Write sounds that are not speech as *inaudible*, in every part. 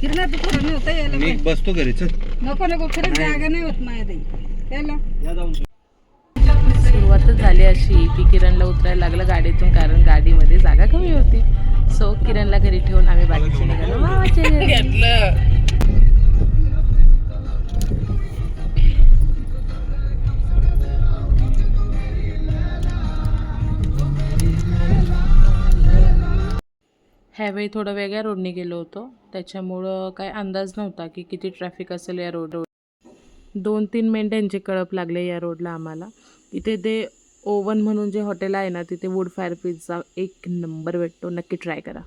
किरणा तू खरं नव्हतं यायला मी पाहिजे. बसतो घरी चल. नको नको खरंच जागा नाही होत माझ्या ताई यायला सुरुवातच झाली अशी. की किरणला उतरायला लागलं गाडीतून कारण गाडीमध्ये जागा कमी होती. सो किरणला घरी ठेवून आम्ही बाकीचे निघालो मामाच्या घरी. ह्यावेळी थोडं वेगळ्या रोडने गेलो होतो. त्याच्यामुळं काय अंदाज नव्हता की किती ट्रॅफिक असेल या रोड दोन तीन मेंढ्यांचे कळप लागले या रोडला आम्हाला. इथे ते ओवन म्हणून जे हॉटेल आहे ना तिथे वूड फायर पिझ्झा एक नंबर भेटतो. नक्की ट्राय करा.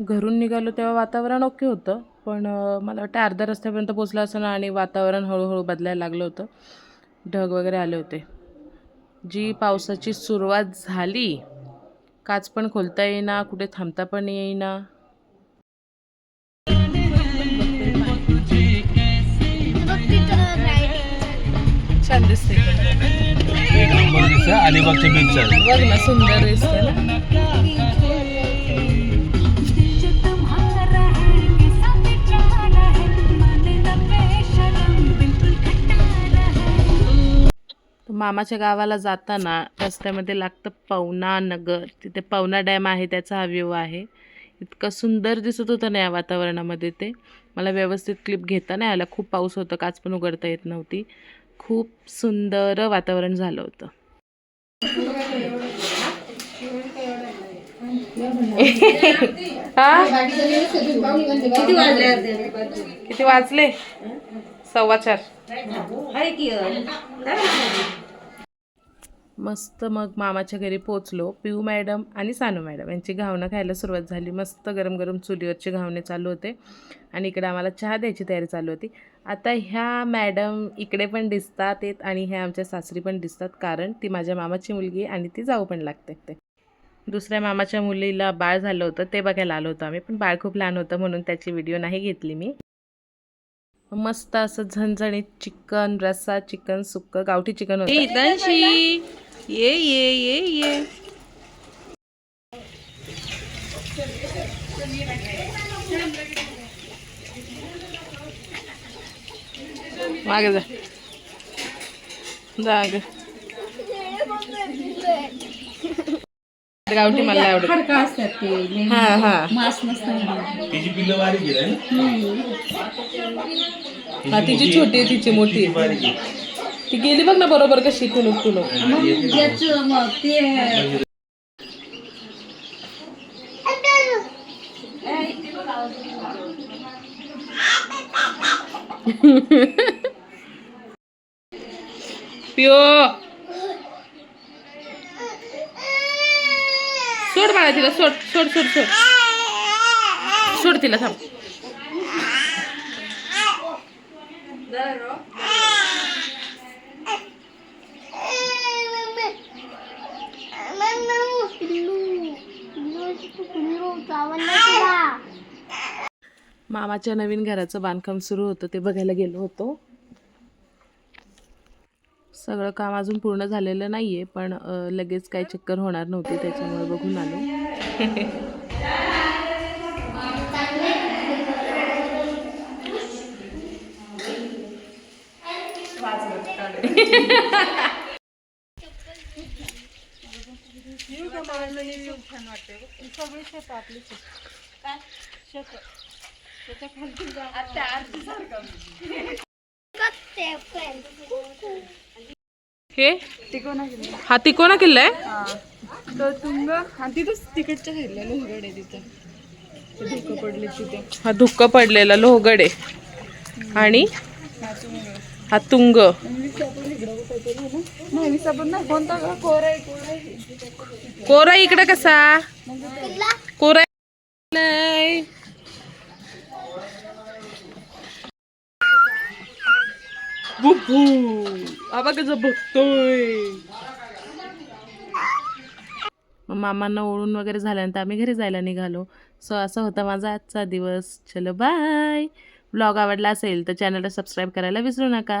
घरून निघालो तेव्हा वातावरण ओके होतं पण मला वाटतं अर्ध्या रस्त्यापर्यंत पोचलं असं आणि वातावरण हळूहळू बदलायला लागलं होतं. ढग वगैरे आले होते. जी पावसाची सुरुवात झाली काच पण खोलता येईना कुठे थांबता पण येईना. छान दिसते अलिबागच्या बीच बघ ना सुंदर दिसते ना. मामाच्या गावाला जाताना रस्त्यामध्ये लागतं पवना नगर. तिथे पवना डॅम आहे त्याचा हा व्ह्यू आहे. इतकं सुंदर दिसत होतं ना या वातावरणामध्ये ते. मला व्यवस्थित क्लिप घेता नाही आला. खूप पाऊस होतं काच पण उघडता येत नव्हती. खूप सुंदर वातावरण झालं होतं. किती वाजले सव्वा चार. मस्त मग मामाच्या घरी पोचलो. पिऊ मॅडम आणि सानू मॅडम यांची घावणं खायला सुरुवात झाली. मस्त गरम गरम चुलीवरचे घावणे चालू होते आणि इकडे आम्हाला चहा द्यायची तयारी चालू होती. आता ह्या मॅडम इकडे पण दिसतात येत आणि ह्या आमच्या सासरी पण दिसतात कारण ती माझ्या मामाची मुलगी आणि ती जाऊ पण लागते ते दुसऱ्या मामाच्या मुलीला बाळ झालं होतं. ते बघायला आलो होतो आम्ही पण बाळ खूप लहान होतं म्हणून त्याची व्हिडिओ नाही घेतली मी. मस्त असं झणझणीत चिकन रस्सा चिकन सुक्क गावठी चिकन होतं. ये ये ये ये. मागे जा. जा ग गावठी मला आवडत. खडका असतात ते हा हा. मांस नसतं तिची पिल्लं बारीक आहे हा? तिची छोटी आहे तिची मोठी आहे. बारीक आहे ती गेली बघ ना बरोबर कशी तुणूक तुणूक मग याचं मग ते पिओ सोड बाळा तिला सोड सोड सोड सोड. सोड तिला थांब. मामाच्या नवीन घराचं बांधकाम सुरू होतं ते बघायला गेलो होतो. सगळं काम अजून पूर्ण झालेलं नाही आहे पण लगेच काही चक्कर होणार नव्हती त्याच्यामुळे बघून आलो. *laughs* हे हा? तिकोणा किल्ला. आहे? तर तुंग आणि तिथंच तिकडच्या साईडला लोहगड आहे तिथं. ते धुकं पडले तिथे. हा धुक्क पडलेला लोहगड आहे. आणि? हा तुंग. नाही साबण कोणता कोरा कोरा इकडे कसा? कोरा नाही. आबा कसं बघतोय? मग मामांना ओळून वगैरे झाल्यानंतर आम्ही घरी जायला निघालो. सो असा होता माझा आजचा दिवस. चलो बाय ब्लॉग आवडला असेल तर चॅनलला सबस्क्राईब करायला विसरू नका.